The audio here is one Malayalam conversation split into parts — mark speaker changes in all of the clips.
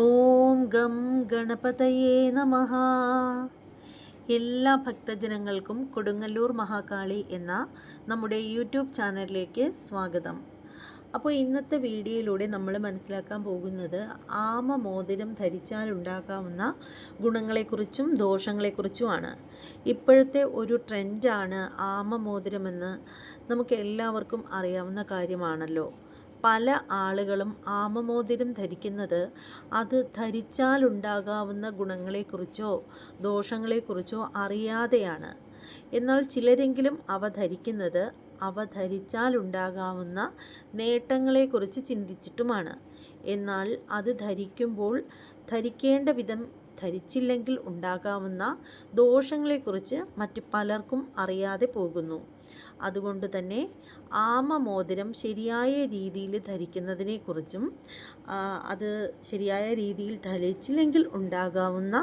Speaker 1: ഓം ഗം ഗണപതയേ നമ. എല്ലാ ഭക്തജനങ്ങൾക്കും കൊടുങ്ങല്ലൂർ മഹാകാളി എന്ന നമ്മുടെ യൂട്യൂബ് ചാനലിലേക്ക് സ്വാഗതം. അപ്പോൾ ഇന്നത്തെ വീഡിയോയിലൂടെ നമ്മൾ മനസ്സിലാക്കാൻ പോകുന്നത് ആമ മോതിരം ധരിച്ചാൽ ഉണ്ടാകാവുന്ന ഗുണങ്ങളെക്കുറിച്ചും ദോഷങ്ങളെക്കുറിച്ചുമാണ്. ഇപ്പോഴത്തെ ഒരു ട്രെൻഡാണ് ആമ മോതിരമെന്ന് നമുക്ക് എല്ലാവർക്കും അറിയാവുന്ന കാര്യമാണല്ലോ. പല ആളുകളും ആമമോതിരം ധരിക്കുന്നത് അത് ധരിച്ചാലുണ്ടാകാവുന്ന ഗുണങ്ങളെക്കുറിച്ചോ ദോഷങ്ങളെക്കുറിച്ചോ അറിയാതെയാണ്. എന്നാൽ ചിലരെങ്കിലും അവ ധരിക്കുന്നത് അവ ധരിച്ചാലുണ്ടാകാവുന്ന നേട്ടങ്ങളെക്കുറിച്ച് ചിന്തിച്ചിട്ടുമാണ്. എന്നാൽ അത് ധരിക്കുമ്പോൾ ധരിക്കേണ്ട വിധം ധരിച്ചില്ലെങ്കിൽ ഉണ്ടാകാവുന്ന ദോഷങ്ങളെക്കുറിച്ച് മറ്റ് പലർക്കും അറിയാതെ പോകുന്നു. അതുകൊണ്ട് തന്നെ ആമമോതിരം ശരിയായ രീതിയിൽ ധരിക്കുന്നതിനെക്കുറിച്ചും അത് ശരിയായ രീതിയിൽ ധരിച്ചില്ലെങ്കിൽ ഉണ്ടാകാവുന്ന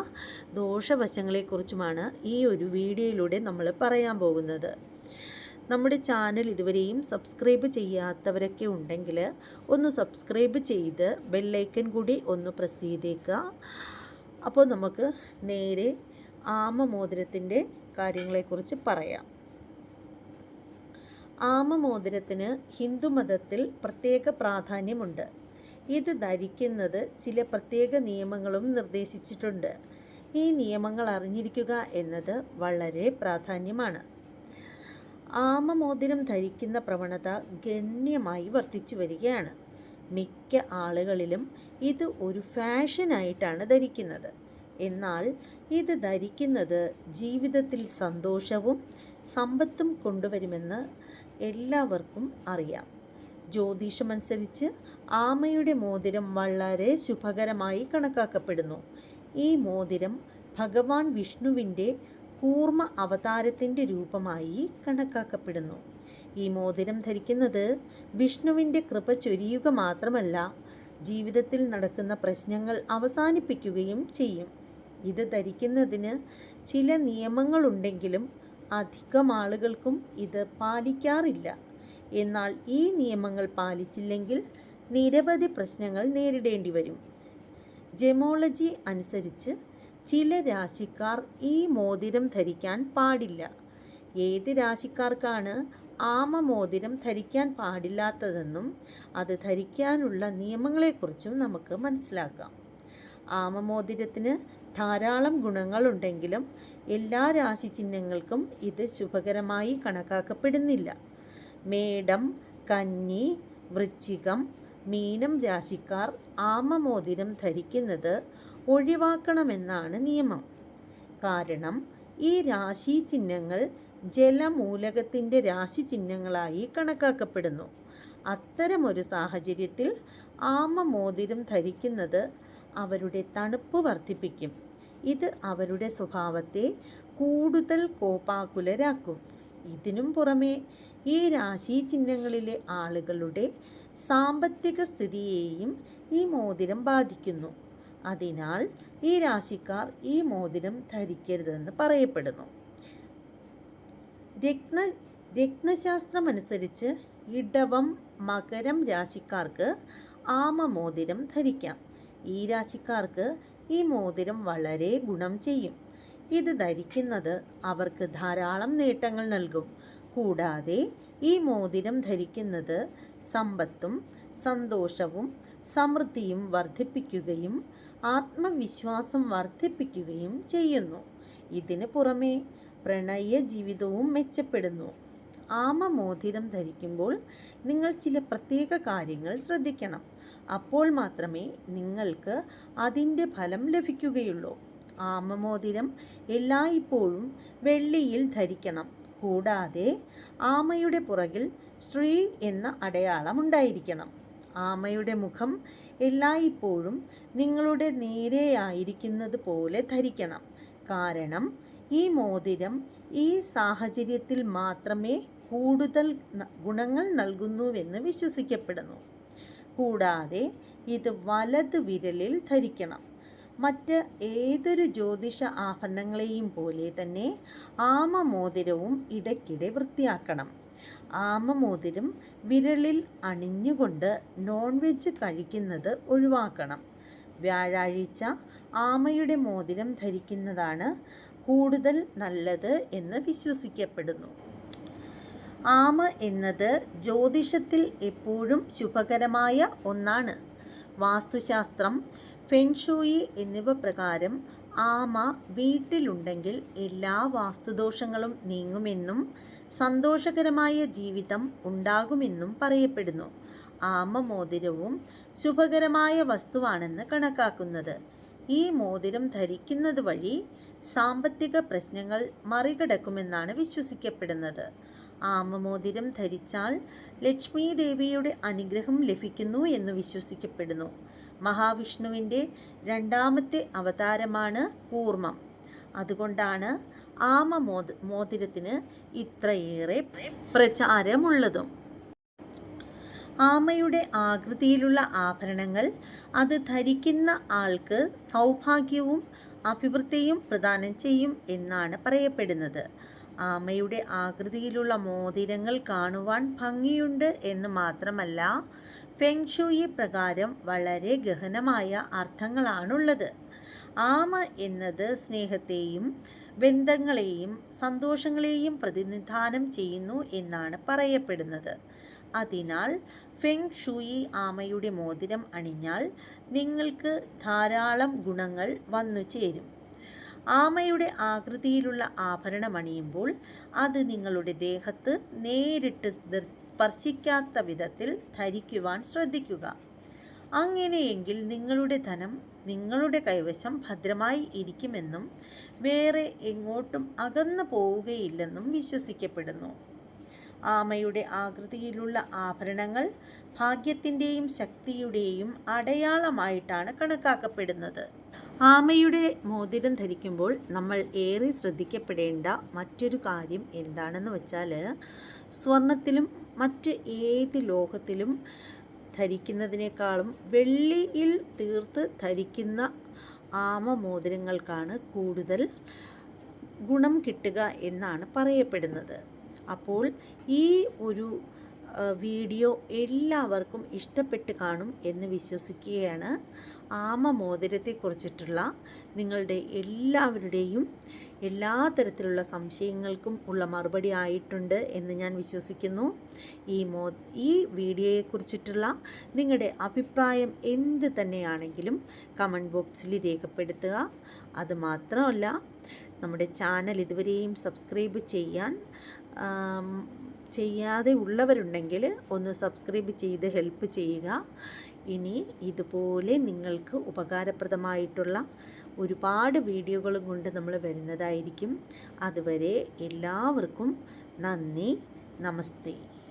Speaker 1: ദോഷവശങ്ങളെക്കുറിച്ചുമാണ് ഈ ഒരു വീഡിയോയിലൂടെ നമ്മൾ പറയാൻ പോകുന്നത്. നമ്മുടെ ചാനൽ ഇതുവരെയും സബ്സ്ക്രൈബ് ചെയ്യാത്തവരൊക്കെ ഉണ്ടെങ്കിൽ ഒന്ന് സബ്സ്ക്രൈബ് ചെയ്ത് ബെല്ലൈക്കൻ കൂടി ഒന്ന് പ്രസ് ചെയ്തേക്കുക. അപ്പോൾ നമുക്ക് നേരെ ആമമോതിരത്തിന്റെ കാര്യങ്ങളെക്കുറിച്ച് പറയാം. ആമമോതിരത്തിന് ഹിന്ദുമതത്തിൽ പ്രത്യേക പ്രാധാന്യമുണ്ട്. ഇത് ധരിക്കുന്നത് ചില പ്രത്യേക നിയമങ്ങളും നിർദ്ദേശിച്ചിട്ടുണ്ട്. ഈ നിയമങ്ങൾ അറിഞ്ഞിരിക്കുക എന്നത് വളരെ പ്രാധാന്യമാണ്. ആമമോതിരം ധരിക്കുന്ന പ്രവണത ഗണ്യമായി വർദ്ധിച്ചു വരികയാണ്. മിക്ക ആളുകളിലും ഇത് ഒരു ഫാഷനായിട്ടാണ് ധരിക്കുന്നത്. എന്നാൽ ഇത് ധരിക്കുന്നത് ജീവിതത്തിൽ സന്തോഷവും സമ്പത്തും കൊണ്ടുവരുമെന്ന് എല്ലാവർക്കും അറിയാം. ജ്യോതിഷമനുസരിച്ച് ആമയുടെ മോതിരം വളരെ ശുഭകരമായി കണക്കാക്കപ്പെടുന്നു. ഈ മോതിരം ഭഗവാൻ വിഷ്ണുവിന്റെ കൂർമ്മ അവതാരത്തിന്റെ രൂപമായി കണക്കാക്കപ്പെടുന്നു. ഈ മോതിരം ധരിക്കുന്നത് വിഷ്ണുവിന്റെ കൃപ ചൊരിയുക മാത്രമല്ല ജീവിതത്തിൽ നടക്കുന്ന പ്രശ്നങ്ങൾ അവസാനിപ്പിക്കുകയും ചെയ്യും. ഇത് ധരിക്കുന്നതിന് ചില നിയമങ്ങളുണ്ടെങ്കിലും അധികം ആളുകൾക്കും ഇത് പാലിക്കാറില്ല. എന്നാൽ ഈ നിയമങ്ങൾ പാലിച്ചില്ലെങ്കിൽ നിരവധി പ്രശ്നങ്ങൾ നേരിടേണ്ടി വരും. ജെമോളജി അനുസരിച്ച് ചില രാശിക്കാർ ഈ മോതിരം ധരിക്കാൻ പാടില്ല. ഏത് രാശിക്കാർക്കാണ് ആമ മോതിരം ധരിക്കാൻ പാടില്ലാത്തതെന്നും അത് ധരിക്കാനുള്ള നിയമങ്ങളെക്കുറിച്ചും നമുക്ക് മനസ്സിലാക്കാം. ആമമോതിരത്തിന് ധാരാളം ഗുണങ്ങളുണ്ടെങ്കിലും എല്ലാ രാശി ചിഹ്നങ്ങൾക്കും ഇത് ശുഭകരമായി കണക്കാക്കപ്പെടുന്നില്ല. മേടം കന്നി വൃശ്ചികം മീനം രാശിക്കാർ ആമമോതിരം ധരിക്കുന്നത് ഒഴിവാക്കണമെന്നാണ് നിയമം. കാരണം ഈ രാശി ചിഹ്നങ്ങൾ ജലമൂലകത്തിന്റെ രാശി ചിഹ്നങ്ങളായി കണക്കാക്കപ്പെടുന്നു. അത്തരമൊരു സാഹചര്യത്തിൽ ആമമോതിരം ധരിക്കുന്നത് അവരുടെ തണുപ്പ് വർദ്ധിപ്പിക്കും. ഇത് അവരുടെ സ്വഭാവത്തെ കൂടുതൽ കോപാകുലരാക്കും. ഇതിനും പുറമെ ഈ രാശി ചിഹ്നങ്ങളിലെ ആളുകളുടെ സാമ്പത്തിക സ്ഥിതിയെയും ഈ മോതിരം ബാധിക്കുന്നു. അതിനാൽ ഈ രാശിക്കാർ ഈ മോതിരം ധരിക്കരുതെന്ന് പറയപ്പെടുന്നു. രത്ന രത്നശാസ്ത്രമനുസരിച്ച് ഇടവം മകരം രാശിക്കാർക്ക് ആമ മോതിരം ധരിക്കാം. ഈ രാശിക്കാർക്ക് ഈ മോതിരം വളരെ ഗുണം ചെയ്യും. ഇത് ധരിക്കുന്നത് അവർക്ക് ധാരാളം നേട്ടങ്ങൾ നൽകും. കൂടാതെ ഈ മോതിരം ധരിക്കുന്നത് സമ്പത്തും സന്തോഷവും സമൃദ്ധിയും വർദ്ധിപ്പിക്കുകയും ആത്മവിശ്വാസം വർദ്ധിപ്പിക്കുകയും ചെയ്യുന്നു. ഇതിന് പുറമെ പ്രണയ ജീവിതവും മെച്ചപ്പെടുന്നു. ആമ മോതിരം ധരിക്കുമ്പോൾ നിങ്ങൾ ചില പ്രത്യേക കാര്യങ്ങൾ ശ്രദ്ധിക്കണം. അപ്പോൾ മാത്രമേ നിങ്ങൾക്ക് അതിന്റെ ഫലം ലഭിക്കുകയുള്ളൂ. ആമമോതിരം എല്ലായ്പ്പോഴും വെള്ളിയിൽ ധരിക്കണം. കൂടാതെ ആമയുടെ പുറകിൽ സ്ത്രീ എന്ന അടയാളം ഉണ്ടായിരിക്കണം. ആമയുടെ മുഖം എല്ലായ്പ്പോഴും നിങ്ങളുടെ നേരെയായിരിക്കുന്നത് പോലെ ധരിക്കണം. കാരണം ഈ മോതിരം ഈ സാഹചര്യത്തിൽ മാത്രമേ കൂടുതൽ ഗുണങ്ങൾ നൽകുന്നുവെന്ന് വിശ്വസിക്കപ്പെടുന്നു. കൂടാതെ ഇത് വലത് വിരലിൽ ധരിക്കണം. മറ്റ് ഏതൊരു ജ്യോതിഷ ആഭരണങ്ങളെയും പോലെ തന്നെ ആമമോതിരവും ഇടയ്ക്കിടെ വൃത്തിയാക്കണം. ആമമോതിരം വിരലിൽ അണിഞ്ഞുകൊണ്ട് നോൺ വെജ് കഴിക്കുന്നത് ഒഴിവാക്കണം. വ്യാഴാഴ്ച ആമയുടെ മോതിരം ധരിക്കുന്നതാണ് കൂടുതൽ നല്ലത് എന്ന് വിശ്വസിക്കപ്പെടുന്നു. ആമ എന്നത് ജ്യോതിഷത്തിൽ എപ്പോഴും ശുഭകരമായ ഒന്നാണ്. വാസ്തുശാസ്ത്രം ഫെൻഷൂയി എന്നിവ പ്രകാരം ആമ വീട്ടിലുണ്ടെങ്കിൽ എല്ലാ വാസ്തുദോഷങ്ങളും നീങ്ങുമെന്നും സന്തോഷകരമായ ജീവിതം ഉണ്ടാകുമെന്നും പറയപ്പെടുന്നു. ആമ മോതിരവും ശുഭകരമായ വസ്തുവാണെന്ന് കണക്കാക്കുന്നത്. ഈ മോതിരം ധരിക്കുന്നത് വഴി സാമ്പത്തിക പ്രശ്നങ്ങൾ മറികടക്കുമെന്നാണ് വിശ്വസിക്കപ്പെടുന്നത്. ആമമോതിരം ധരിച്ചാൽ ലക്ഷ്മി ദേവിയുടെ അനുഗ്രഹം ലഭിക്കുന്നു എന്ന് വിശ്വസിക്കപ്പെടുന്നു. മഹാവിഷ്ണുവിന്റെ രണ്ടാമത്തെ അവതാരമാണ് കൂർമ്മം. അതുകൊണ്ടാണ് ആമ മോത് മോതിരത്തിന് ഇത്രയേറെ പ്രചാരമുള്ളതും. ആമയുടെ ആകൃതിയിലുള്ള ആഭരണങ്ങൾ അത് ധരിക്കുന്ന ആൾക്ക് സൗഭാഗ്യവും അഭിവൃദ്ധിയും പ്രദാനം ചെയ്യും എന്നാണ് പറയപ്പെടുന്നത്. ആമയുടെ ആകൃതിയിലുള്ള മോതിരങ്ങൾ കാണുവാൻ ഭംഗിയുണ്ട് എന്ന് മാത്രമല്ല ഫെങ്ഷുയി പ്രകാരം വളരെ ഗഹനമായ അർത്ഥങ്ങളാണുള്ളത്. ആമ എന്നത് സ്നേഹത്തെയും ബന്ധങ്ങളെയും സന്തോഷങ്ങളെയും പ്രതിനിധാനം ചെയ്യുന്നു എന്നാണ് പറയപ്പെടുന്നത്. അതിനാൽ ഫെങ് ഷുയി ആമയുടെ മോതിരം അണിഞ്ഞാൽ നിങ്ങൾക്ക് ധാരാളം ഗുണങ്ങൾ വന്നു ചേരും ആമയുടെ ആകൃതിയിലുള്ള ആഭരണം അണിയുമ്പോൾ അത് നിങ്ങളുടെ ദേഹത്ത് നേരിട്ട് സ്പർശിക്കാത്ത വിധത്തിൽ ധരിക്കുവാൻ ശ്രദ്ധിക്കുക. അങ്ങനെയെങ്കിൽ നിങ്ങളുടെ ധനം നിങ്ങളുടെ കൈവശം ഭദ്രമായി ഇരിക്കുമെന്നും വേറെ എങ്ങോട്ടും അകന്നു പോവുകയില്ലെന്നും വിശ്വസിക്കപ്പെടുന്നു. ആമയുടെ ആകൃതിയിലുള്ള ആഭരണങ്ങൾ ഭാഗ്യത്തിന്റെയും ശക്തിയുടെയും അടയാളമായിട്ടാണ് കണക്കാക്കപ്പെടുന്നത്. ആമയുടെ മോതിരം ധരിക്കുമ്പോൾ നമ്മൾ ഏറെ ശ്രദ്ധിക്കപ്പെടേണ്ട മറ്റൊരു കാര്യം എന്താണെന്ന് വെച്ചാൽ സ്വർണത്തിലും മറ്റ് ഏത് ലോഹത്തിലും ധരിക്കുന്നതിനേക്കാളും വെള്ളിയിൽ തീർത്ത് ധരിക്കുന്ന ആമ മോതിരങ്ങൾക്കാണ് കൂടുതൽ ഗുണം കിട്ടുക എന്നാണ് പറയപ്പെടുന്നത്. അപ്പോൾ ഈ ഒരു വീഡിയോ എല്ലാവർക്കും ഇഷ്ടപ്പെട്ട് കാണും എന്ന് വിശ്വസിക്കുകയാണ്. ആമ മോതിരത്തെക്കുറിച്ചിട്ടുള്ള നിങ്ങളുടെ എല്ലാവരുടെയും എല്ലാ തരത്തിലുള്ള സംശയങ്ങൾക്കും ഉള്ള മറുപടി ആയിട്ടുണ്ട് എന്ന് ഞാൻ വിശ്വസിക്കുന്നു. ഈ മോ ഈ വീഡിയോയെക്കുറിച്ചിട്ടുള്ള നിങ്ങളുടെ അഭിപ്രായം എന്ത് തന്നെയാണെങ്കിലും കമന്റ് ബോക്സിൽ രേഖപ്പെടുത്തുക. അതുമാത്രമല്ല നമ്മുടെ ചാനൽ ഇതുവരെയും സബ്സ്ക്രൈബ് ചെയ്യാൻ ചെയ്യാതെ ഉള്ളവരുണ്ടെങ്കിൽ ഒന്ന് സബ്സ്ക്രൈബ് ചെയ്ത് ഹെൽപ്പ് ചെയ്യുക. ഇനി ഇതുപോലെ നിങ്ങൾക്ക് ഉപകാരപ്രദമായിട്ടുള്ള ഒരുപാട് വീഡിയോകളും കൊണ്ട് നമ്മൾ വരുന്നതായിരിക്കും. അതുവരെ എല്ലാവർക്കും നന്ദി നമസ്തേ.